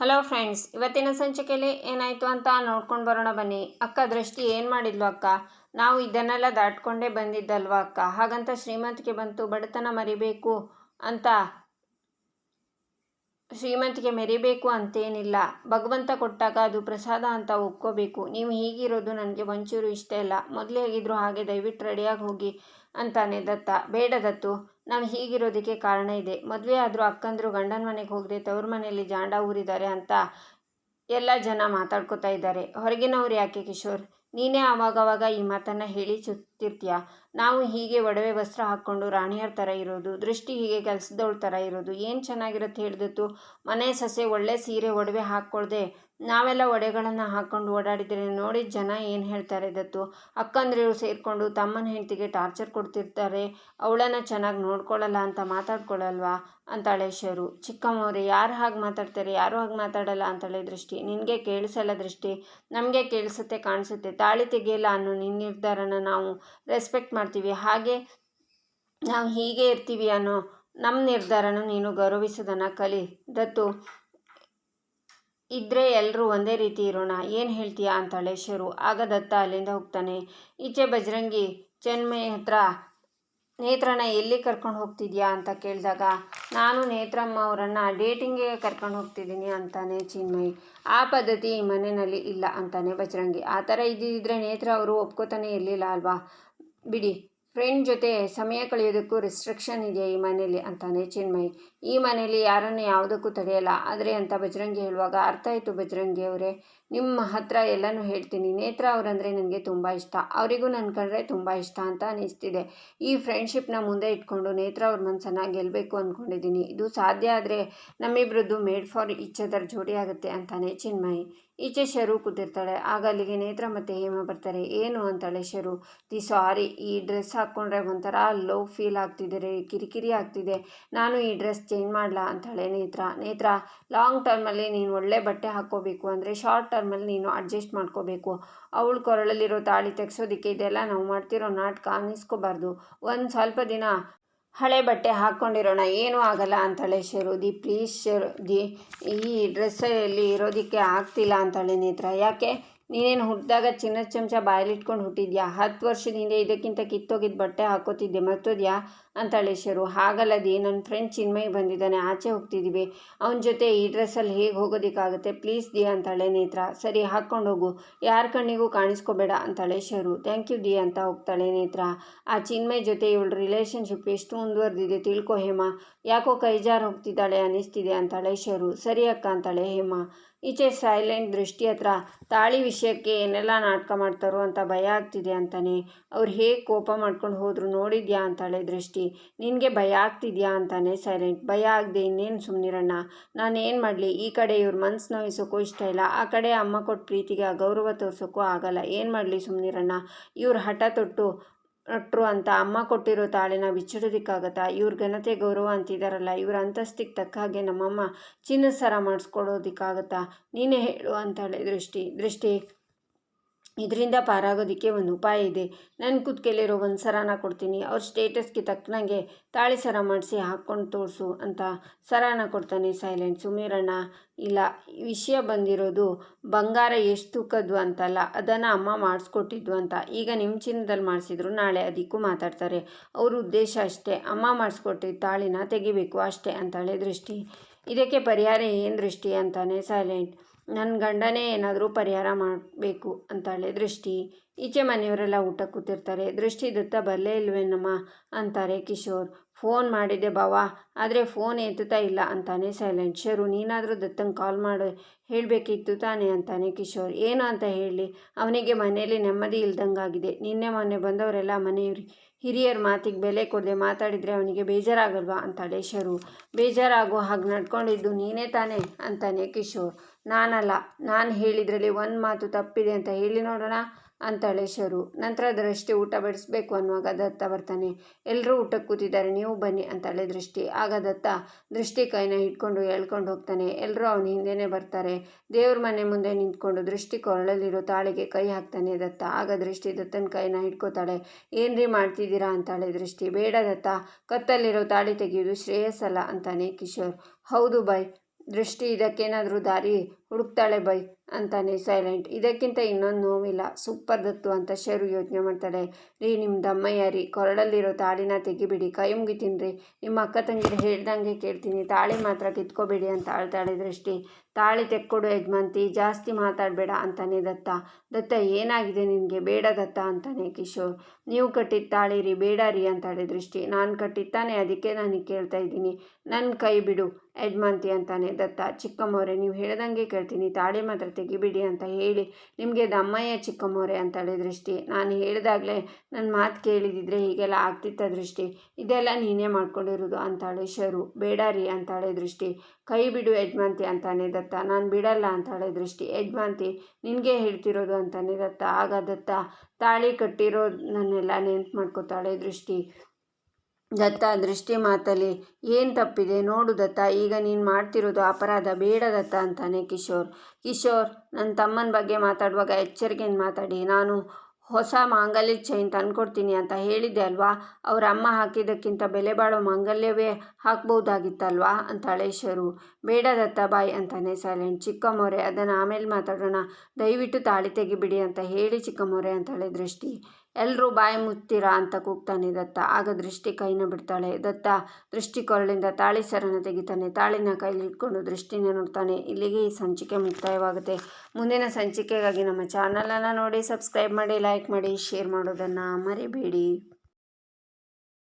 Hello friends, ಇವತ್ತಿನ ಸಂಚಿಕೆಯಲ್ಲಿ ಏನಾಯಿತು ಅಂತ ನೋಡ್ಕೊಂಡು ಬರೋಣ ಬನ್ನಿ. ಅಕ್ಕ ದೃಷ್ಟಿ ಏನು ಮಾಡಿದ್ಲು ಅಕ್ಕ? ನಾವು ಇದನ್ನೆಲ್ಲ ದಾಟ್ಕೊಂಡೇ ಬಂದಿದ್ದಲ್ವ ಅಕ್ಕ? ಹಾಗಂತ ಶ್ರೀಮಂತಿಕೆ ಬಂತು, ಬಡತನ ಮರಿಬೇಕು ಅಂತ. ಶ್ರೀಮಂತಿಕೆ ಮೆರಿಬೇಕು ಅಂತೇನಿಲ್ಲ. ಭಗವಂತ ಕೊಟ್ಟಾಗ ಅದು ಪ್ರಸಾದ ಅಂತ ಒಪ್ಕೋಬೇಕು. ನೀವು ಹೀಗಿರೋದು ನನಗೆ ಒಂಚೂರು ಇಷ್ಟ ಇಲ್ಲ. ಮೊದಲೇ ಹೇಗಿದ್ರು ಹಾಗೆ ದಯವಿಟ್ಟು ರೆಡಿಯಾಗಿ ಹೋಗಿ. ಅಂತಾನೆ ದತ್ತ. ಬೇಡ ದತ್ತು ನಾವು ಹೀಗಿರೋದಕ್ಕೆ ಕಾರಣ ಇದೆ. ಮದುವೆ ಆದರೂ ಅಕ್ಕಂದ್ರು ಗಂಡನ ಮನೆಗೆ ಹೋಗದೆ ತವ್ರ ಮನೆಯಲ್ಲಿ ಜಾಂಡ ಊರಿದ್ದಾರೆ ಅಂತ ಎಲ್ಲ ಜನ ಮಾತಾಡ್ಕೋತಾ ಇದ್ದಾರೆ. ಹೊರಗಿನವ್ರು ಯಾಕೆ ಕಿಶೋರ್? ನೀನೇ ಆವಾಗವಾಗ ಈ ಮಾತನ್ನು ಹೇಳಿ ಚುತ್ತಿರ್ತೀಯ? ನಾವು ಹೀಗೆ ಒಡವೆ ವಸ್ತ್ರ ಹಾಕ್ಕೊಂಡು ರಾಣಿಯರ ಥರ ಇರೋದು, ದೃಷ್ಟಿ ಹೀಗೆ ಕೆಲಸದವಳ ಥರ ಇರೋದು, ಏನು ಚೆನ್ನಾಗಿರುತ್ತೆ ಹೇಳಿದತ್ತು? ಮನೆ ಸೊಸೆ ಒಳ್ಳೆ ಸೀರೆ ಒಡವೆ ಹಾಕ್ಕೊಳ್ದೆ ನಾವೆಲ್ಲ ಒಡೆಗಳನ್ನು ಹಾಕ್ಕೊಂಡು ಓಡಾಡಿದರೆ ನೋಡಿ ಜನ ಏನು ಹೇಳ್ತಾರೆ ದತ್ತು ಅಕ್ಕಂದ್ರಿವ್ರು ಸೇರಿಕೊಂಡು ತಮ್ಮನ ಹೆಂಡತಿಗೆ ಟಾರ್ಚರ್ ಕೊಡ್ತಿರ್ತಾರೆ, ಅವಳನ್ನು ಚೆನ್ನಾಗಿ ನೋಡ್ಕೊಳ್ಳಲ್ಲ ಅಂತ ಮಾತಾಡ್ಕೊಳ್ಳಲ್ವಾ ಅಂತಾಳೆ ಶರು. ಚಿಕ್ಕಮ್ಮವ್ರೆ, ಯಾರು ಹಾಗೆ ಮಾತಾಡ್ತಾರೆ, ಯಾರು ಹಾಗೆ ಮಾತಾಡಲ್ಲ ಅಂತಾಳೆ ದೃಷ್ಟಿ. ನಿನಗೆ ಕೇಳಿಸಲ್ಲ ದೃಷ್ಟಿ. ನಮಗೆ ಕೇಳಿಸುತ್ತೆ, ಕಾಣಿಸುತ್ತೆ. ತಾಳಿ ತೆಗೆಯಲ್ಲ ಅನ್ನೋ ನಿನ್ನ ನಿರ್ಧಾರನ ನಾವು ರೆಸ್ಪೆಕ್ಟ್ ಮಾಡ್ತೀವಿ. ಹಾಗೆ ನಾವು ಹೀಗೆ ಇರ್ತೀವಿ ಅನ್ನೋ ನಮ್ಮ ನಿರ್ಧಾರನ ನೀನು ಗೌರವಿಸೋದನ್ನು ಕಲಿ ದತ್ತು. ಇದ್ರೆ ಎಲ್ಲರೂ ಒಂದೇ ರೀತಿ ಇರೋಣ. ಏನು ಹೇಳ್ತೀಯಾ ಅಂತಾಳೆ ಶರು. ಆಗ ದತ್ತ ಅಲ್ಲಿಂದ ಹೋಗ್ತಾನೆ. ಈಚೆ ಬಜರಂಗಿ ಚೆನ್ಮಯ ಹತ್ರ, ನೇತ್ರನ ಎಲ್ಲಿ ಕರ್ಕೊಂಡು ಹೋಗ್ತಿದ್ಯಾ ಅಂತ ಕೇಳಿದಾಗ, ನಾನು ನೇತ್ರಮ್ಮ ಅವರನ್ನು ಡೇಟಿಂಗ್ಗೆ ಕರ್ಕೊಂಡು ಹೋಗ್ತಿದ್ದೀನಿ ಅಂತಾನೆ ಚಿನ್ಮಯಿ. ಆ ಪದ್ಧತಿ ಈ ಮನೆಯಲ್ಲಿ ಇಲ್ಲ ಅಂತಾನೆ ಬಜರಂಗಿ. ಆ ಥರ ಇದ್ದಿದ್ದರೆ ನೇತ್ರ ಅವರು ಒಪ್ಕೋತಾನೆ ಇರಲಿಲ್ಲ ಅಲ್ವಾ? ಬಿಡಿ. ಫ್ರೆಂಡ್ ಜೊತೆ ಸಮಯ ಕಳೆಯೋದಕ್ಕೂ ರಿಸ್ಟ್ರಿಕ್ಷನ್ ಇದೆ ಈ ಮನೇಲಿ ಅಂತಾನೆ ಚಿನ್ಮಯ್. ಈ ಮನೇಲಿ ಯಾರನ್ನು ಯಾವುದಕ್ಕೂ ತಡೆಯಲ್ಲ. ಆದರೆ ಅಂತ ಬಜರಂಗಿ ಹೇಳುವಾಗ ಅರ್ಥ ಆಯಿತು ಬಜರಂಗಿ ಅವರೇ ನಿಮ್ಮ ಹತ್ರ ಎಲ್ಲನೂ ಹೇಳ್ತೀನಿ. ನೇತ್ರ ಅವರಂದರೆ ನನಗೆ ತುಂಬ ಇಷ್ಟ. ಅವರಿಗೂ ನನ್ನ ಕಂಡ್ರೆ ತುಂಬ ಇಷ್ಟ ಅಂತ ಅನಿಸ್ತಿದೆ. ಈ ಫ್ರೆಂಡ್ಶಿಪ್ನ ಮುಂದೆ ಇಟ್ಕೊಂಡು ನೇತ್ರ ಅವ್ರ ಮನಸ್ಸನ್ನು ಗೆಲ್ಲಬೇಕು ಅಂದ್ಕೊಂಡಿದ್ದೀನಿ ಇದು ಸಾಧ್ಯ ಆದರೆ ನಮ್ಮಿಬ್ಬರದ್ದು ಮೇಡ್ ಫಾರ್ ಈಚ್ ಅದರ್ ಜೋಡಿ ಆಗುತ್ತೆ ಅಂತಾನೆ ಚಿನ್ಮಯಿ. ಈಚೆ ಶರು ಕೂತಿರ್ತಾಳೆ. ಆಗ ಅಲ್ಲಿಗೆ ನೇತ್ರ ಮತ್ತು ಹೇಮ ಬರ್ತಾರೆ. ಏನು ಅಂತಾಳೆ ಶರು? ದಿ ಸಾರಿ. ಈ ಡ್ರೆಸ್ ಹಾಕ್ಕೊಂಡ್ರೆ ಒಂಥರ ಲೋ ಫೀಲ್ ಆಗ್ತಿದೆ, ಕಿರಿಕಿರಿ ಆಗ್ತಿದೆ. ನಾನು ಈ ಡ್ರೆಸ್ ಚೇಂಜ್ ಮಾಡಲಾ? ಅಂತಾಳೆ ನೇತ್ರ. ನೇತ್ರ ಲಾಂಗ್ ಟರ್ಮಲ್ಲಿ ನೀನು ಒಳ್ಳೆ ಬಟ್ಟೆ ಹಾಕ್ಕೋಬೇಕು. ಅಂದರೆ ಶಾರ್ಟ್ ಟರ್ಮಲ್ಲಿ ನೀನು ಅಡ್ಜಸ್ಟ್ ಮಾಡ್ಕೋಬೇಕು. ಅವಳು ಕೊರಳಲ್ಲಿರೋ ತಾಳಿ ತೆಗ್ಸೋದಕ್ಕೆ ಇದೆಲ್ಲ ನಾವು ಮಾಡ್ತಿರೋ ನಾಟಕ ಅನ್ನಿಸ್ಕೋಬಾರ್ದು. ಒಂದು ಸ್ವಲ್ಪ ದಿನ ಹಳೆ ಬಟ್ಟೆ ಹಾಕ್ಕೊಂಡಿರೋಣ, ಏನೂ ಆಗಲ್ಲ ಅಂತಾಳೆ ಶರು ದಿ ಪ್ಲೀಸ್ ಶರು ದಿ ಈ ಡ್ರೆಸ್ಸಲ್ಲಿ ಇರೋದಕ್ಕೆ ಆಗ್ತಿಲ್ಲ ಅಂತಾಳೆ ನೇತ್ರ. ಯಾಕೆ? ನೀನೇನು ಹುಟ್ಟಿದಾಗ ಚಿನ್ನದ ಚಮಚ ಬಾಯಲ್ಲಿಟ್ಕೊಂಡು ಹುಟ್ಟಿದ್ಯಾ? ಹತ್ತು ವರ್ಷದಿಂದ ಇದಕ್ಕಿಂತ ಕಿತ್ತೋಗಿದ್ದ ಬಟ್ಟೆ ಹಾಕೋತಿದ್ದೆ, ಮರ್ತೋದ್ಯಾ? ಅಂತಾಳೆ ಶರು. ಹಾಗಲ್ಲದೆ ನನ್ನ ಫ್ರೆಂಡ್ ಚಿನ್ಮಯ್ ಬಂದಿದ್ದಾನೆ. ಆಚೆ ಹೋಗ್ತಿದ್ದೀವಿ. ಅವನ ಜೊತೆ ಈ ಡ್ರೆಸ್ಸಲ್ಲಿ ಹೇಗೆ ಹೋಗೋದಕ್ಕಾಗುತ್ತೆ? ಪ್ಲೀಸ್ ದಿಯಾ ಅಂತಾಳೆ ನೇತ್ರ. ಸರಿ, ಹಾಕ್ಕೊಂಡು ಹೋಗು. ಯಾರ ಕಣ್ಣಿಗೂ ಕಾಣಿಸ್ಕೋಬೇಡ ಅಂತಾಳೆ ಶರು. ಥ್ಯಾಂಕ್ ಯು ದಿ ಅಂತ ಹೋಗ್ತಾಳೆ ನೇತ್ರ. ಆ ಚಿನ್ಮಯ್ ಜೊತೆ ಇವಳ ರಿಲೇಷನ್ಶಿಪ್ ಎಷ್ಟು ಮುಂದುವರೆದಿದೆ ತಿಳ್ಕೊ ಹೇಮ. ಯಾಕೋ ಕೈಜಾರು ಹೋಗ್ತಿದ್ದಾಳೆ ಅನ್ನಿಸ್ತಿದೆ ಅಂತಾಳೆ ಶರು. ಸರಿ ಅಕ್ಕ ಅಂತಾಳೆ ಹೇಮ. ಈಚೆ ಸೈಲೆಂಟ್ ದೃಷ್ಟಿ ಹತ್ರ ತಾಳಿ ವಿಷಯಕ್ಕೆ ಏನೆಲ್ಲ ನಾಟಕ ಮಾಡ್ತಾರೋ ಅಂತ ಭಯ ಆಗ್ತಿದೆ ಅಂತಾನೆ. ಅವ್ರು ಹೇಗೆ ಕೋಪ ಮಾಡ್ಕೊಂಡು ಹೋದ್ರು ನೋಡಿದ್ಯಾ ಅಂತಾಳೆ ದೃಷ್ಟಿ. ನಿನಗೆ ಭಯ ಆಗ್ತಿದ್ಯಾ ಅಂತಾನೆ ಸೈಲೆಂಟ್. ಭಯ ಆಗದೆ ಇನ್ನೇನು ಸುಮ್ಮನಿರಣ್ಣ ನಾನೇನು ಮಾಡಲಿ? ಈ ಕಡೆ ಇವ್ರ ಮನ್ಸು ನೋಯಿಸೋಕ್ಕೂ ಇಷ್ಟ ಇಲ್ಲ. ಆ ಕಡೆ ಅಮ್ಮ ಕೊಟ್ಟ ಪ್ರೀತಿಗೆ ಗೌರವ ತೋರಿಸೋಕ್ಕೂ ಆಗಲ್ಲ. ಏನು ಮಾಡಲಿ ಸುಮ್ಮನಿರಣ್ಣ ಇವ್ರು ಹಠ ತೊಟ್ಟು ನಟ್ರು ಅಂತ ಅಮ್ಮ ಕೊಟ್ಟಿರೋ ತಾಳಿನ ಬಿಚ್ಚಿಡೋದಕ್ಕಾಗತ್ತಾ? ಇವ್ರ ಘನತೆ ಗೌರವ ಅಂತಿದ್ದಾರಲ್ಲ ಇವ್ರ ಅಂತಸ್ತಿಗೆ ತಕ್ಕ ಹಾಗೆ ನಮ್ಮಮ್ಮ ಚಿನ್ನ ಸರ ಮಾಡಿಸ್ಕೊಡೋದಕ್ಕಾಗತ್ತಾ? ನೀನೇ ಹೇಳು ಅಂತಾಳೆ ದೃಷ್ಟಿ. ದೃಷ್ಟಿ ಇದರಿಂದ ಪಾರಾಗೋದಕ್ಕೆ ಒಂದು ಉಪಾಯ ಇದೆ. ನನ್ನ ಕುತ್ಕೆಲಿರೋ ಒಂದು ಸರಾನ ಕೊಡ್ತೀನಿ. ಅವ್ರ ಸ್ಟೇಟಸ್ಗೆ ತಕ್ಕನಂಗೆ ತಾಳಿ ಸರ ಮಾಡಿಸಿ ಹಾಕ್ಕೊಂಡು ತೋರಿಸು ಅಂತ ಸರಾನ ಕೊಡ್ತಾನೆ ಸೈಲೆಂಟ್. ಸುಮೀರಣ್ಣ, ಇಲ್ಲ ವಿಷಯ ಬಂದಿರೋದು ಬಂಗಾರ ಎಷ್ಟು ತೂಕದ್ದು ಅಂತಲ್ಲ, ಅದನ್ನು ಅಮ್ಮ ಮಾಡಿಸ್ಕೊಟ್ಟಿದ್ದು ಅಂತ. ಈಗ ನಿಮ್ಮ ಚಿನ್ನದಲ್ಲಿ ಮಾಡಿಸಿದ್ರು ನಾಳೆ ಅದಕ್ಕೂ ಮಾತಾಡ್ತಾರೆ. ಅವ್ರ ಉದ್ದೇಶ ಅಷ್ಟೇ. ಅಮ್ಮ ಮಾಡಿಸ್ಕೊಟ್ಟಿದ್ದು ತಾಳಿನ ತೆಗಿಬೇಕು ಅಷ್ಟೇ ಅಂತಾಳೆ ದೃಷ್ಟಿ. ಇದಕ್ಕೆ ಪರಿಹಾರ ಏನು ದೃಷ್ಟಿ ಅಂತಾನೆ ಸೈಲೆಂಟ್. ನನ್ನ ಗಂಡನೇ ಏನಾದರೂ ಪರಿಹಾರ ಮಾಡಬೇಕು ಅಂತಾಳೆ ದೃಷ್ಟಿ. ಈಚೆ ಮನೆಯವರೆಲ್ಲ ಊಟ ಕೂತಿರ್ತಾರೆ. ದೃಷ್ಟಿ ದತ್ತ ಬರಲೇ ಇಲ್ವೇನಮ್ಮ? ಅಂತಾರೆ ಕಿಶೋರ್. ಫೋನ್ ಮಾಡಿದೆ ಬಾವ ಆದರೆ ಫೋನ್ ಎತ್ತುತ್ತಾ ಇಲ್ಲ ಅಂತಾನೆ ಸೈಲೆಂಟ್. ಶರು, ನೀನಾದರೂ ದತ್ತಂಗೆ ಕಾಲ್ ಮಾಡಿ. ಹೇಳಬೇಕಿತ್ತು ತಾನೆ ಅಂತಾನೆ ಕಿಶೋರ್. ಏನು ಅಂತ ಹೇಳಿ. ಅವನಿಗೆ ಮನೆಯಲ್ಲಿ ನೆಮ್ಮದಿ ಇಲ್ದಂಗಾಗಿದೆ. ನಿನ್ನೆ ಮೊನ್ನೆ ಬಂದವರೆಲ್ಲ ಮನೆಯವ್ರಿ ಹಿರಿಯರ ಮಾತಿಗೆ ಬೆಲೆ ಕೊಡದೆ ಮಾತಾಡಿದರೆ ಅವನಿಗೆ ಬೇಜಾರಾಗಲ್ವಾ? ಅಂತಾಳೆ ಶರು. ಬೇಜಾರಾಗೋ ಹಾಗೆ ನಡ್ಕೊಂಡಿದ್ದು ನೀನೇ ತಾನೇ? ಅಂತಾನೆ ಕಿಶೋರ್. ನಾನಲ್ಲ, ನಾನು ಹೇಳಿದ್ರಲ್ಲಿ ಒಂದು ಮಾತು ತಪ್ಪಿದೆ ಅಂತ ಹೇಳಿ ನೋಡೋಣ, ಅಂತಾಳೆ ಶರು. ನಂತರ ದೃಷ್ಟಿ ಊಟ ಬಡಿಸ್ಬೇಕು ಅನ್ನುವಾಗ ದತ್ತ ಬರ್ತಾನೆ. ಎಲ್ಲರೂ ಊಟಕ್ಕೆ ಕೂತಿದ್ದಾರೆ, ನೀವು ಬನ್ನಿ, ಅಂತಾಳೆ ದೃಷ್ಟಿ. ಆಗ ದತ್ತ ದೃಷ್ಟಿ ಕೈನ ಹಿಡ್ಕೊಂಡು ಎಳ್ಕೊಂಡು ಹೋಗ್ತಾನೆ. ಎಲ್ಲರೂ ಅವನ ಹಿಂದೆನೇ ಬರ್ತಾರೆ. ದೇವ್ರ ಮನೆ ಮುಂದೆ ನಿಂತ್ಕೊಂಡು ದೃಷ್ಟಿ ಕೊರಳಲ್ಲಿರೋ ತಾಳಿಗೆ ಕೈ ಹಾಕ್ತಾನೆ ದತ್ತ. ಆಗ ದೃಷ್ಟಿ ದತ್ತನ ಕೈನ ಹಿಡ್ಕೋತಾಳೆ. ಏನ್ರಿ ಮಾಡ್ತಿದ್ದೀರಾ, ಅಂತಾಳೆ ದೃಷ್ಟಿ. ಬೇಡ ದತ್ತ, ಕತ್ತಲ್ಲಿರೋ ತಾಳಿ ತೆಗೆಯೋದು ಶ್ರೇಯಸ್ಸಲ್ಲ, ಅಂತಾನೆ ಕಿಶೋರ್. ಹೌದು ಬಾಯ್ ದೃಷ್ಟಿ ಇದಕ್ಕೇನಾದರೂ ದಾರಿ ಹುಡುಕ್ತಾಳೆ ಬೈ ಅಂತಾನೆ ಸೈಲೆಂಟ್ ಇದಕ್ಕಿಂತ ಇನ್ನೊಂದು ನೋವಿಲ್ಲ. ಸೂಪರ್ ದತ್ತು ಅಂತ ಶರು ಯೋಚನೆ ಮಾಡ್ತಾಳೆ. ರೀ ನಿಮ್ಮ ದಮ್ಮಯ್ಯ ರೀ, ಕೊರಳಲ್ಲಿರೋ ತಾಳಿನ ತೆಗಿಬಿಡಿ. ಕೈ ಮುಗಿತೀನಿ ನಿಮ್ಮ ಅಕ್ಕ ತಂಗಿರು ಹೇಳ್ದಂಗೆ ಕೇಳ್ತೀನಿ. ತಾಳಿ ಮಾತ್ರ ಕಿತ್ಕೋಬೇಡಿ ಅಂತ ಆಳ್ತಾಳೆ ದೃಷ್ಟಿ. ತಾಳಿ ತೆಕ್ಕೊಡು ಯಜಮಾಂತಿ ಜಾಸ್ತಿ ಮಾತಾಡಬೇಡ ಅಂತಾನೆ ದತ್ತ. ದತ್ತ, ಏನಾಗಿದೆ ನಿನಗೆ? ಬೇಡ ದತ್ತ ಅಂತಾನೆ ಕಿಶೋರ್. ನೀವು ಕಟ್ಟಿದ ತಾಳಿ ರೀ, ಬೇಡ ರೀ ಅಂತಾಳೆ ದೃಷ್ಟಿ. ನಾನು ಕಟ್ಟಿತ್ತಾನೆ ಅದಕ್ಕೆ ನಾನು ಕೇಳ್ತಾ ಇದ್ದೀನಿ. ನನ್ನ ಕೈ ಬಿಡು ಯಜಮಾಂತಿ ಅಂತಾನೆ ದತ್ತ. ಚಿಕ್ಕಮ್ಮವ್ರೆ, ನೀವು ಹೇಳ್ದಂಗೆ ಕೇಳ್ತೀನಿ. ತಾಳಿ ಮಾತ್ರ ತೆಗಿಬಿಡಿ ಅಂತ ಹೇಳಿ ನಿಮಗೆ ದಮ್ಮಯ್ಯ ಚಿಕ್ಕಮ್ಮೋರೆ ಅಂತಾಳೆ ದೃಷ್ಟಿ. ನಾನು ಹೇಳಿದಾಗಲೇ ನನ್ನ ಮಾತು ಕೇಳಿದಿದ್ರೆ ಹೀಗೆಲ್ಲ ಆಗ್ತಿತ್ತ ದೃಷ್ಟಿ. ಇದೆಲ್ಲ ನೀನೇ ಮಾಡ್ಕೊಂಡಿರೋದು ಅಂತಾಳೆ ಶರು. ಬೇಡ ರೀ ಅಂತಾಳೆ ದೃಷ್ಟಿ. ಕೈ ಬಿಡು ಯಜ್ಮಾಂತಿ ಅಂತಾನೆ ದತ್ತ. ನಾನು ಬಿಡಲ್ಲ ಅಂತಾಳೆ ದೃಷ್ಟಿ. ಯಜಮಾಂತಿ ನಿನಗೆ ಹೇಳ್ತಿರೋದು ಅಂತಾನೆ ದತ್ತ. ಆಗ ದತ್ತ ತಾಳಿ ಕಟ್ಟಿರೋದನ್ನೆಲ್ಲ ನೆನ್ಪು ಮಾಡ್ಕೋತಾಳೆ ದೃಷ್ಟಿ. ದತ್ತ ದೃಷ್ಟಿ ಮಾತಲ್ಲಿ, ಏನು ತಪ್ಪಿದೆ? ನೋಡು ದತ್ತ, ಈಗ ನೀನು ಮಾಡ್ತಿರೋದು ಅಪರಾಧ, ಬೇಡ ದತ್ತ, ಅಂತಾನೆ ಕಿಶೋರ್. ಕಿಶೋರ್ ನನ್ನ ತಮ್ಮನ ಬಗ್ಗೆ ಮಾತಾಡುವಾಗ ಎಚ್ಚರಿಕೆಯಿಂದ ಮಾತಾಡಿ, ನಾನು ಹೊಸ ಮಾಂಗಲ್ಯ ಚೈನ್ ತಂದುಕೊಡ್ತೀನಿ ಅಂತ ಹೇಳಿದ್ದೆ ಅಲ್ವಾ? ಅವ್ರ ಅಮ್ಮ ಹಾಕಿದ್ದಕ್ಕಿಂತ ಬೆಲೆ ಬಾಳೋ ಮಾಂಗಲ್ಯವೇ ಹಾಕ್ಬೋದಾಗಿತ್ತಲ್ವಾ? ಅಂತಾಳೆ ಶರು. ಬೇಡ ದತ್ತ, ಬಾಯ್, ಅಂತಾನೆ ಸೈಲೆಂಟ್. ಚಿಕ್ಕಮ್ಮೋರೆ ಅದನ್ನು ಆಮೇಲೆ ಮಾತಾಡೋಣ. ದಯವಿಟ್ಟು ತಾಳಿ ತೆಗಿಬಿಡಿ ಅಂತ ಹೇಳಿ ಚಿಕ್ಕಮ್ಮೋರೆ ಅಂತಾಳೆ ದೃಷ್ಟಿ. ಎಲ್ಲರೂ ಬಾಯಿ ಮುತ್ತೀರಾ ಅಂತ ಕೂಗ್ತಾನೆ ದತ್ತ. ಆಗ ದೃಷ್ಟಿ ಕೈನ ಬಿಡ್ತಾಳೆ. ದತ್ತ ದೃಷ್ಟಿ ಕೊರಳಿಂದ ತಾಳಿ ಸರನ ತೆಗಿತಾನೆ. ತಾಳಿನ ಕೈಲಿ ಇಟ್ಕೊಂಡು ದೃಷ್ಟಿನ ನೋಡ್ತಾನೆ. ಇಲ್ಲಿಗೆ ಈ ಸಂಚಿಕೆ ಮುಕ್ತಾಯವಾಗುತ್ತೆ. ಮುಂದಿನ ಸಂಚಿಕೆಗಾಗಿ ನಮ್ಮ ಚಾನಲನ್ನು ನೋಡಿ, ಸಬ್ಸ್ಕ್ರೈಬ್ ಮಾಡಿ, ಲೈಕ್ ಮಾಡಿ, ಶೇರ್ ಮಾಡೋದನ್ನು ಮರಿಬೇಡಿ.